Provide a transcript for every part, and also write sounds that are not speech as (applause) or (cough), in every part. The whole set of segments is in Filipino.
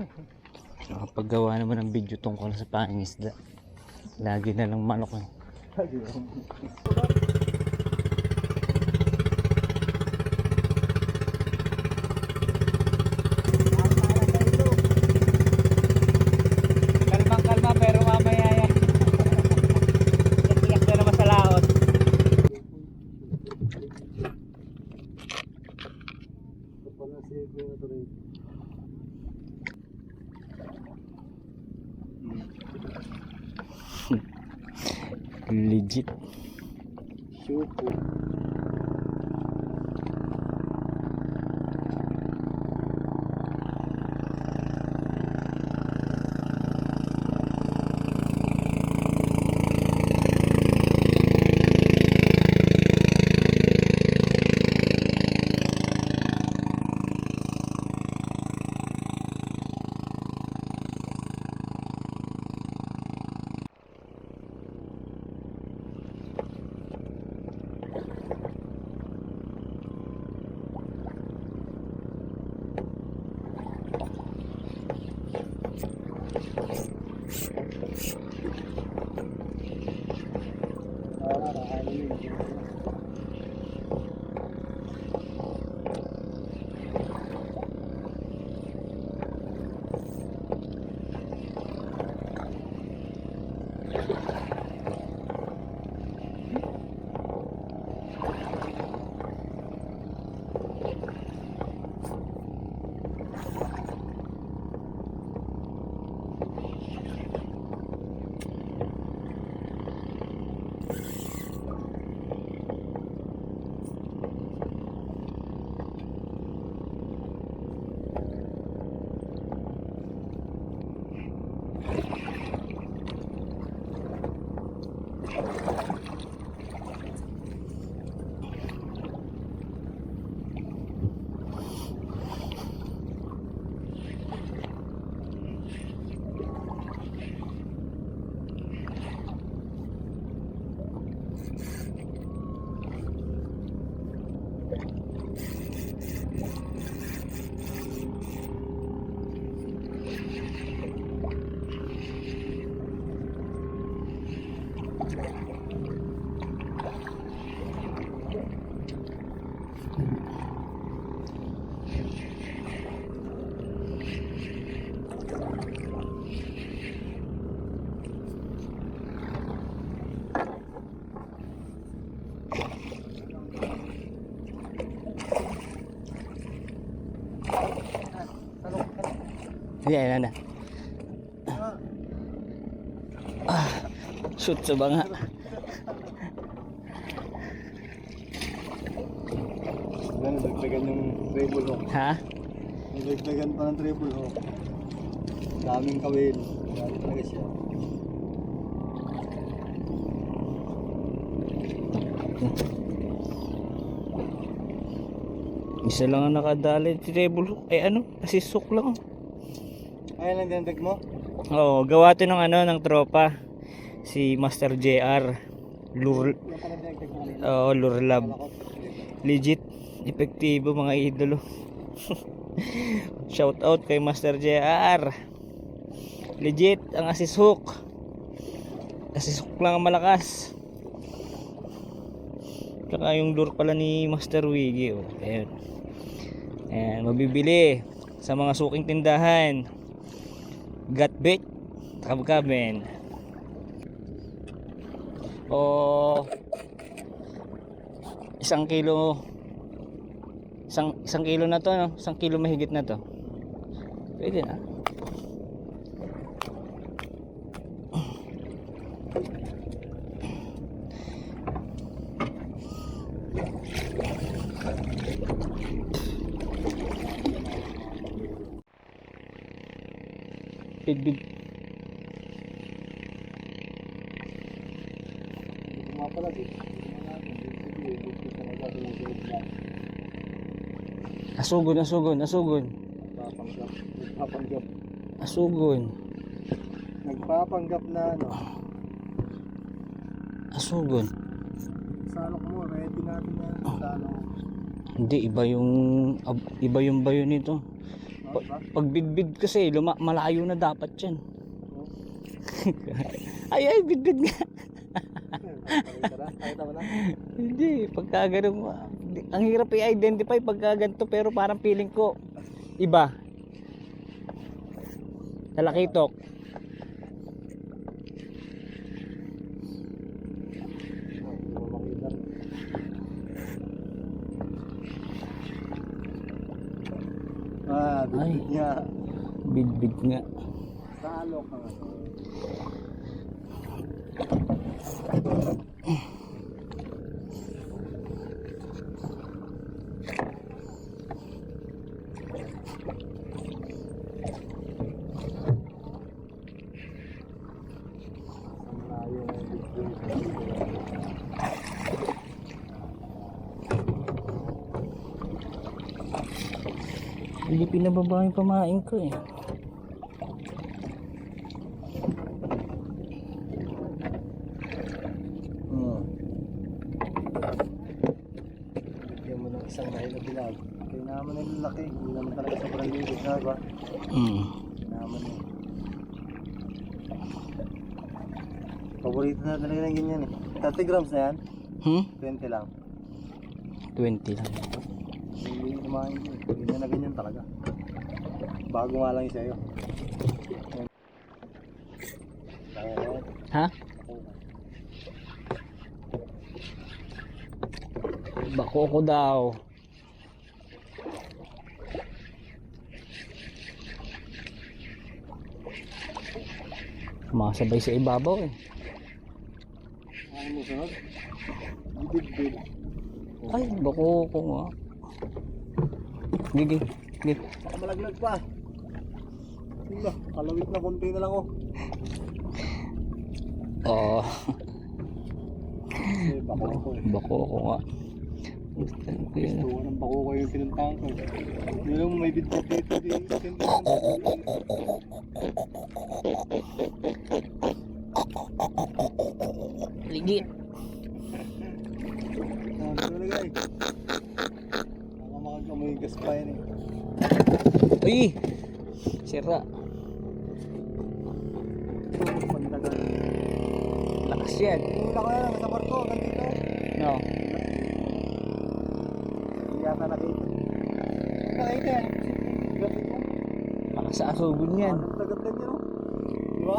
Nakapaggawa naman ng video tungkol sa pangingisda. Lagi na lang manok eh. Kalmang kalma pero mamaya yan. Iyak na naman sa laot. Legit. Ayan, na. Ah, shoot sa banga. Yan, nagdagan yung treble hook. Ha? Nagdagan pa ng treble hook. Daming kawil. Dami talaga siya. Isa lang ang nakadali. Table hook. Eh ano? Asisok lang. Ayan lang dindag mo? Oo, gawa to ng ano, ng tropa. Si Master JR. Kanina. oo, Lure Lab. Malakot. Legit. Epektibo mga idolo. (laughs) Shout out kay Master JR. Legit ang assist hook. Assist hook lang ang malakas. Tsaka yung lure pala ni Master Wiggy. Oh. Ayan. Ayan, mabibili sa mga suking tindahan. Got bait. Kabkaben. O isang kilo isang isang kilo na to no? isang kilo mahigit na to pwede na big big Hindi ko mapala si. Sige, gusto ko na gagawin yung sulit na. asugon asugon asugon Nagpapanggap. Asugon Nagpapanggap na ano. asugon Salok mo, ready natin na salok. hindi iba yung iba yung bayo nito Pag, bidbid kasi, luma, malayo na dapat yan. (laughs) ay, ay, bidbid nga. Hindi, pagka ganun, ang hirap i-identify pagka ganito pero parang feeling ko iba. Talakitok. Hindi mo makita. Ah, Ay. niya. Bidbid nga. Salok ka nga. Ang layo ng bibig. Hindi pinababa yung pamain ko eh. Hmm. Bigyan mo ng isang dahil na bilag. Kaya naman yung laki. Hindi naman talaga sobrang lilit na ba? Hmm. Naman yun. Paborito na talaga ng ganyan eh. 30 grams na yan. Hmm? 20 lang. 20 lang. Hindi kumain ko eh. Ganyan na ganyan talaga. Bago nga lang yung sa'yo. Ha? Bako ko daw. Masabay sa ibabaw eh. Ano mo sunod? Ay, bako ko nga. Gigi, gigi. Baka malaglag pa. Wala, kalawit na konti na lang oh. Oo, Kasi bako ko eh. bako ko nga. Gusto ko yun. Gusto ko ng bako ko yung pinuntahan ko. Hindi lang may bidbit dito. Di, Ligit. Ano nalagay? Baka makakamoy gas pa yan eh. Uy! Sira. Lakas yan. Hula ko na lang sa barko. Nandito. No. Hindi yata nakita. Nakita yan. Lakas sa asugon yan. Ang tagat ganyan oh. Di ba?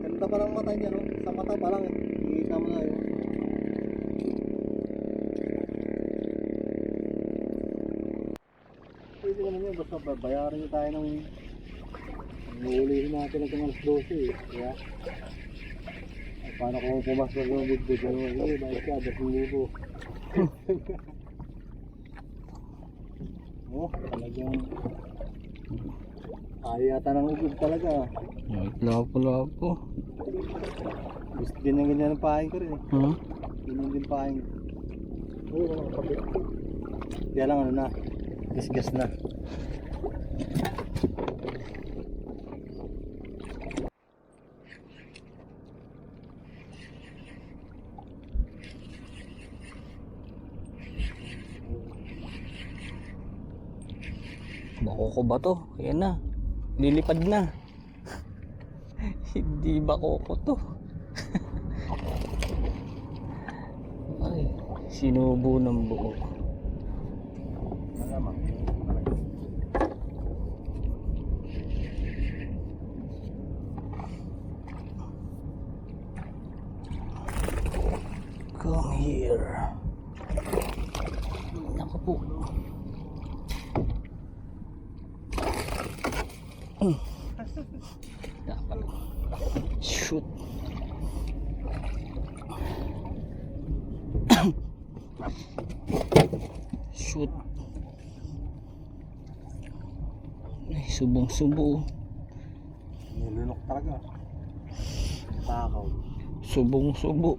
Ganda pa ng mata niya no. Sa mata pa lang eh. Nakikita mo na yun. Pwede naman yun. Basta babayaran niyo tayo ng Nuulihin natin ng alas 12 eh. Kaya ay, paano kung pumasok ng bidbid ano eh, bayad ka, 10,000. Oh, talagang kaya yata ng ugod talaga. Wait, lapo-lapo. Gusto din yung ganyan ng pahain ko rin eh. Hmm? Ganyan din pahain. Oo, oh, kapit. Kaya lang ano na, gas-gas na. Bako ko ba to? Ayan na. Lilipad na. (laughs) Hindi bako ko to. (laughs) Ay, sinubo ng buo. Malamang. Come here. Naku po. Mm. Shoot. Shoot. Ay, subong-subo. Nilunok talaga. Takaw. Subong-subo.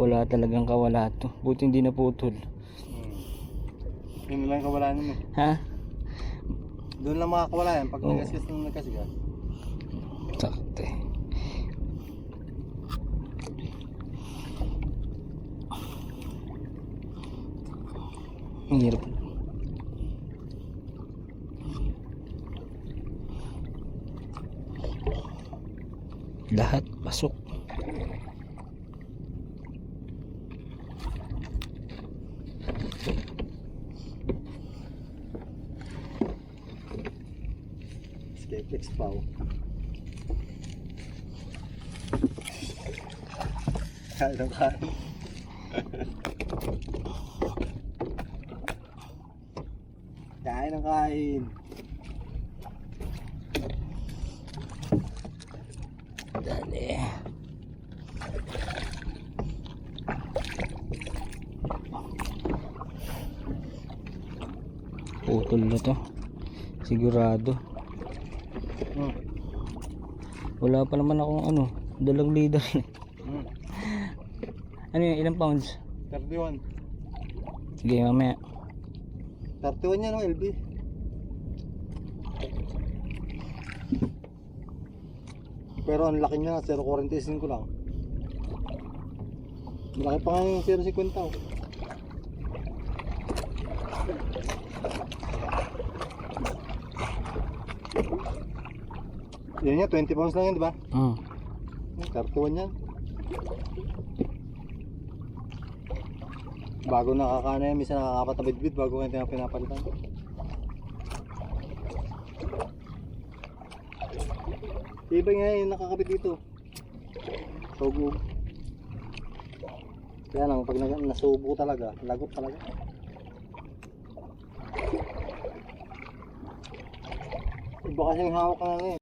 Wala talagang kawala to. Buti hindi naputol. Hmm. Yun lang kawalan mo. Ha? Doon lang makakawala yan pag Oo. nagkasgas ng nagkasgas. Ang. Lahat pasok. Skepex pa oh. (laughs) Kain (laughs) ng kain. kain ng kain. Dali. Putol na to. Sigurado. Hmm. Wala pa naman akong ano, dalang leader. Hmm. ano yun, ilang pounds? 31. Sige, mamaya. 31 yan oh, LB. Pero ang laki niya, 0.45 lang. Malaki pa nga yung 0.50 oh. Yan niya, 20 pounds lang yan, di ba? Hmm. Hmm, 31 yan. Bago nakakana yan, minsan nakakapatabidbid bago kayo tayo pinapalitan. Iba nga yung nakakabit dito. Tugog. Kaya lang, pag nasubo talaga, lagot talaga. Iba kasing hawak na ngayon.